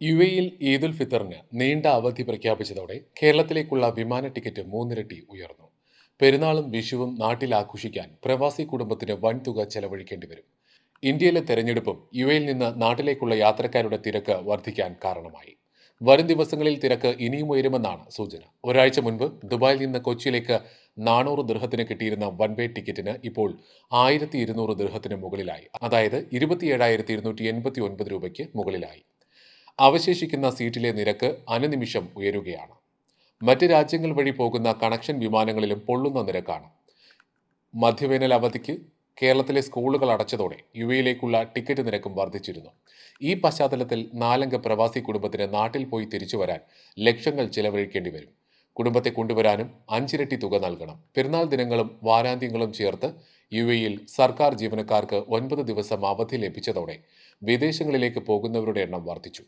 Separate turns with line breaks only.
U എയിൽ ഈദുൽ ഫിത്തറിന് നീണ്ട അവധി പ്രഖ്യാപിച്ചതോടെ കേരളത്തിലേക്കുള്ള വിമാന ടിക്കറ്റ് മൂന്നിരട്ടി ഉയർന്നു. പെരുന്നാളും വിഷുവും നാട്ടിൽ ആഘോഷിക്കാൻ പ്രവാസി കുടുംബത്തിന് വൻതുക ചെലവഴിക്കേണ്ടി വരും. ഇന്ത്യയിലെ തെരഞ്ഞെടുപ്പും യു എയിൽ നിന്ന് നാട്ടിലേക്കുള്ള യാത്രക്കാരുടെ തിരക്ക് വർദ്ധിക്കാൻ കാരണമായി. വരും ദിവസങ്ങളിൽ തിരക്ക് ഇനിയും ഉയരുമെന്നാണ് സൂചന. ഒരാഴ്ച മുൻപ് ദുബായിൽ നിന്ന് കൊച്ചിയിലേക്ക് നാനൂറ് ദൃഹത്തിന് കിട്ടിയിരുന്ന വൺ വേ ടിക്കറ്റിന് ഇപ്പോൾ ആയിരത്തി ഇരുന്നൂറ് ദൃഹത്തിന് മുകളിലായി. അതായത് ഇരുപത്തിയേഴായിരത്തി ഇരുന്നൂറ്റി എൺപത്തി ഒൻപത് രൂപയ്ക്ക് മുകളിലായി. അവശേഷിക്കുന്ന സീറ്റിലെ നിരക്ക് അനുനിമിഷം ഉയരുകയാണ്. മറ്റ് രാജ്യങ്ങൾ വഴി പോകുന്ന കണക്ഷൻ വിമാനങ്ങളിലും പൊള്ളുന്ന നിരക്കാണ്. മധ്യവേനൽ അവധിക്ക് കേരളത്തിലെ സ്കൂളുകൾ അടച്ചതോടെ യു എയിലേക്കുള്ള ടിക്കറ്റ് നിരക്കും വർദ്ധിച്ചിരുന്നു. ഈ പശ്ചാത്തലത്തിൽ നാലംഗ പ്രവാസി കുടുംബത്തിന് നാട്ടിൽ പോയി തിരിച്ചു വരാൻ ലക്ഷങ്ങൾ ചിലവഴിക്കേണ്ടി വരും. കുടുംബത്തെ കൊണ്ടുവരാനും അഞ്ചിരട്ടി തുക നൽകണം. പെരുന്നാൾ ദിനങ്ങളും വാരാന്ത്യങ്ങളും ചേർത്ത് യു എയിൽ സർക്കാർ ജീവനക്കാർക്ക് ഒൻപത് ദിവസം അവധി ലഭിച്ചതോടെ വിദേശങ്ങളിലേക്ക് പോകുന്നവരുടെ എണ്ണം വർദ്ധിച്ചു.